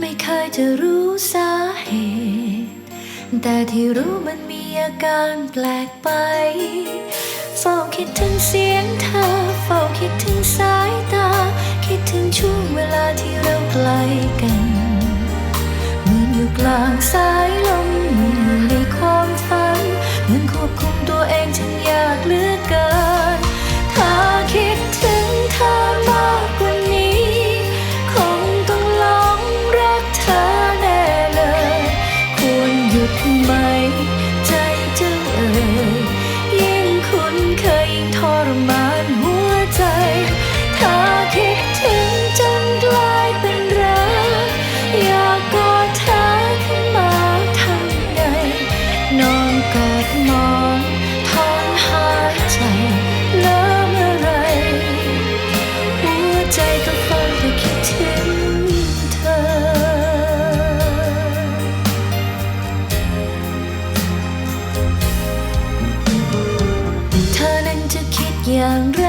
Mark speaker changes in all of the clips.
Speaker 1: ไม่เคยจะรู้สาเหตุ แต่ที่รู้มันมีอาการแปลกไป เฝ้าคิดถึงเสียงเธอ เฝ้าคิดถึงสายตา อย่างไร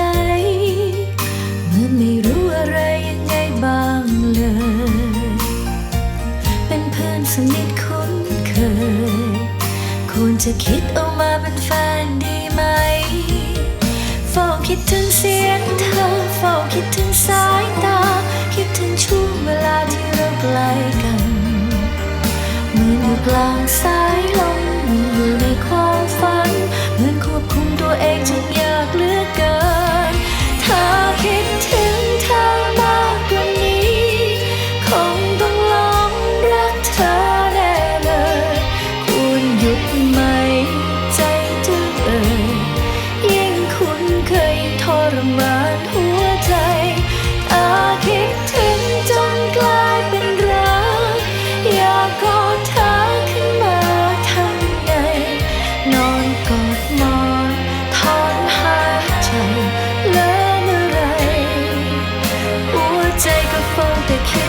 Speaker 1: เมื่อไม่รู้อะไรยังไงบ้างเลย เป็นเพื่อนสนิทคุ้นเคย ควรจะคิดเอามาเป็นแฟนดีไหมเฝ้าคิดถึงเสียงเธอเฝ้าคิดถึงสายตา คิดถึงช่วงเวลาที่เราใกล้กันเหมือนอยู่กลางสายลมอนอยู่ในความฝันเหมือนควบคุม ตัวเองจนยากเหลือเกินถ้าคิด take a photo.